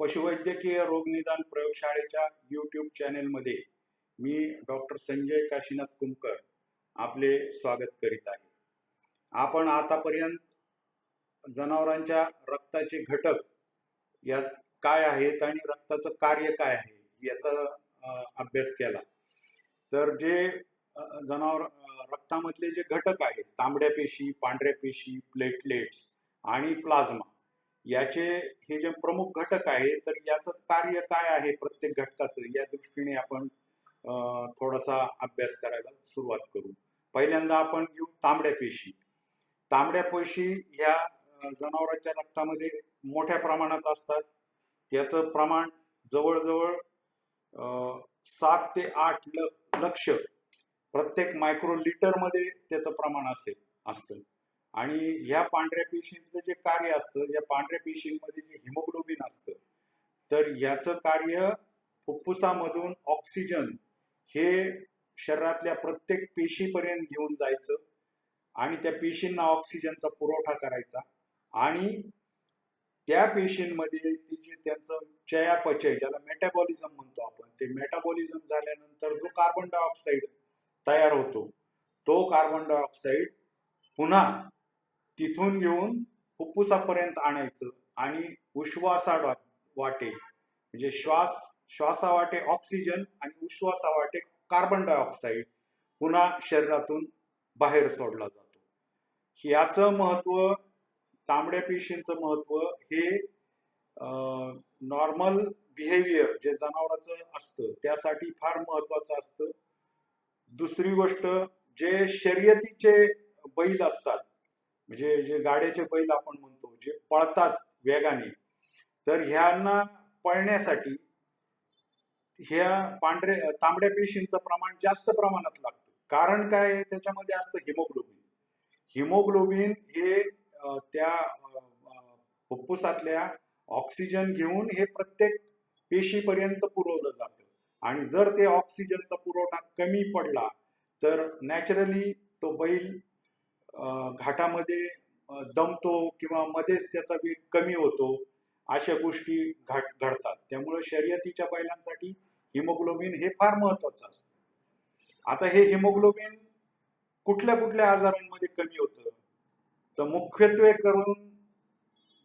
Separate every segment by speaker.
Speaker 1: पशुवैद्यकीय रोगनिदान प्रयोगशाळेच्या यूट्यूब चॅनेलमध्ये मी डॉक्टर संजय काशीनाथ कुमकर आपले स्वागत करीत आहे. आपण आतापर्यंत जनावरांच्या रक्ताचे घटक यात काय आहेत आणि रक्ताचं कार्य काय आहे याचा अभ्यास केला. तर जे जनावर रक्तामधले जे घटक आहेत तांबड्या पेशी पांढऱ्या पेशी प्लेटलेट्स आणि प्लाझ्मा याचे हे जे प्रमुख घटक आहे तर याचं कार्य काय आहे प्रत्येक घटकाचं? या दृष्टीने आपण थोडासा अभ्यास करायला सुरुवात करू. पहिल्यांदा आपण घेऊ तांबड्या पेशी. तांबड्या पेशी ह्या जनावरांच्या रक्तामध्ये मोठ्या प्रमाणात असतात. त्याचं प्रमाण जवळजवळ सात ते आठ ल लक्ष प्रत्येक मायक्रो लिटरमध्ये त्याचं प्रमाण असेल असतं. आणि ह्या पांढऱ्या पेशींचं जे कार्य असतं या पांढऱ्या पेशींमध्ये जे हिमोग्लोबिन असतं तर याचं कार्य फुफ्फुसामधून ऑक्सिजन हे शरीरातल्या प्रत्येक पेशीपर्यंत घेऊन जायचं आणि त्या पेशींना ऑक्सिजनचा पुरवठा करायचा. आणि त्या पेशींमध्ये ती त्यांचं चयापचय ज्याला मेटाबॉलिझम म्हणतो आपण ते मेटाबॉलिझम झाल्यानंतर जो कार्बन डायऑक्साईड तयार होतो तो कार्बन डायऑक्साईड पुन्हा तिथून येऊन फुप्फुसापर्यंत आणायचं आणि उश्वासा वाटे म्हणजे श्वास श्वासावाटे ऑक्सिजन आणि उश्वासावाटे कार्बन डायऑक्साईड पुन्हा शरीरातून बाहेर सोडला जातो. याचं महत्त्व तांबड्या पेशींचं महत्त्व हे नॉर्मल बिहेवियर जे जनावराचं असतं त्यासाठी फार महत्वाचं असतं. दुसरी गोष्ट जे शर्यतीचे बैल असतात म्हणजे जे गाड्याचे बैल आपण म्हणतो जे पळतात वेगाने तर ह्यांना पळण्यासाठी ह्या पांढरे तांबड्या पेशींचं प्रमाण जास्त प्रमाणात लागतं. कारण काय त्याच्यामध्ये असतं हिमोग्लोबिन. हिमोग्लोबिन हे त्या फुप्फुसातल्या फुफ्फुसातल्या ऑक्सिजन घेऊन हे प्रत्येक पेशीपर्यंत पुरवलं जातं. आणि जर ते ऑक्सिजनचा पुरवठा कमी पडला तर नॅचरली तो बैल घाटामध्ये दमतो किंवा मध्येच त्याचा वेग कमी होतो अशा गोष्टी घाट घडतात. त्यामुळे शर्यतीच्या बैलांसाठी हिमोग्लोबिन हे फार महत्वाचं असतं. आता हे हिमोग्लोबिन कुठल्या कुठल्या आजारांमध्ये कमी होतं? तर मुख्यत्वे करून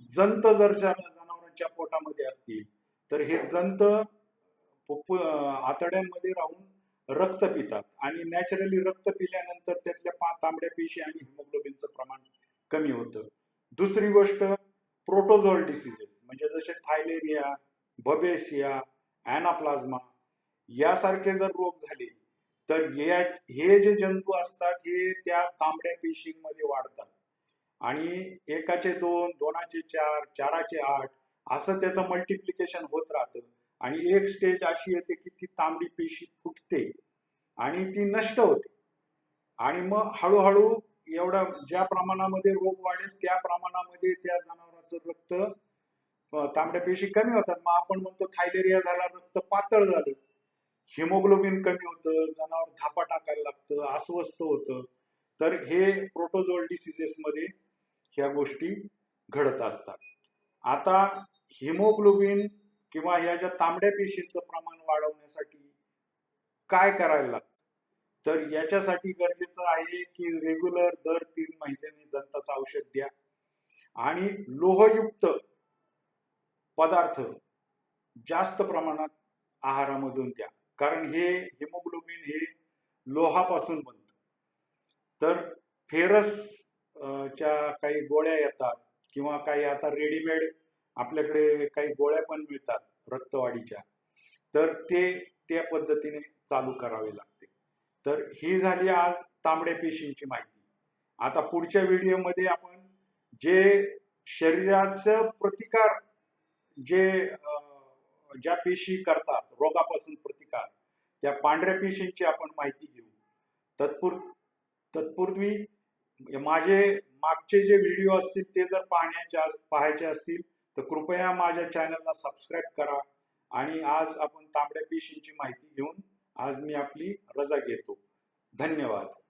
Speaker 1: जंत जर ज्या जनावरांच्या पोटामध्ये असतील तर हे जंत आतड्यांमध्ये राहून रक्त पितात. आणि नॅचरली रक्त पिल्यानंतर त्यातल्या पा तांबड्या पेशी आणि हिमोग्लोबिनचं प्रमाण कमी होतं. दुसरी गोष्ट प्रोटोझोल डिसिजेस म्हणजे जसे थायलेरिया बबेसिया अॅनाप्लाझ्मा यासारखे जर रोग झाले तर या हे जे जंतू असतात हे त्या तांबड्या पेशींमध्ये वाढतात. आणि एकाचे दोन दोनाचे चार चाराचे आठ असं त्याचं मल्टिप्लिकेशन होत राहतं. आणि एक स्टेज अशी येते की ती तांबडी पेशी फुटते आणि ती नष्ट होते. आणि मग हळूहळू एवढा ज्या प्रमाणामध्ये रोग वाढेल त्या प्रमाणामध्ये त्या जनावराचं रक्त तांबड्या पेशी कमी होतात. मग आपण म्हणतो थायलेरिया झाला रक्त पातळ झालं. हिमोग्लोबिन कमी होतं जनावर धापा टाकायला लागतं अस्वस्थ होतं. तर हे प्रोटोजोल डिसिजेसमध्ये ह्या गोष्टी घडत असतात. आता हिमोग्लोबिन किंवा या ज्या तांबड्या पेशींचं प्रमाण वाढवण्यासाठी काय करायला लागतं? तर याच्यासाठी गरजेचं आहे की रेग्युलर दर तीन महिन्यांनी जंताचं औषध द्या. आणि लोहयुक्त पदार्थ जास्त प्रमाणात आहारामधून द्या. कारण हे हिमोग्लोबिन हे लोहापासून बनतं. तर फेरस च्या काही गोळ्या येतात किंवा काही आता रेडीमेड आपल्याकडे काही गोळ्या पण मिळतात. रक्तवाढीच्या. तर ते त्या पद्धतीने चालू करावे लागते. तर ही झाली आज तांबड्या पेशींची माहिती. आता पुढच्या व्हिडिओमध्ये आपण जे शरीराचं प्रतिकार जे ज्या पेशी करतात रोगापासून प्रतिकार त्या पांढऱ्या पेशींची आपण माहिती घेऊ. तत्पूर तत्पूर्वी माझे मागचे जे व्हिडिओ असतील ते जर पाहण्याच्या पाहायचे असतील तर कृपया माझ्या चॅनलला सबस्क्राईब करा आणि आज आपण तांबड्या पेशींची माहिती घेऊन आज मी आपली रजा घेतो. धन्यवाद.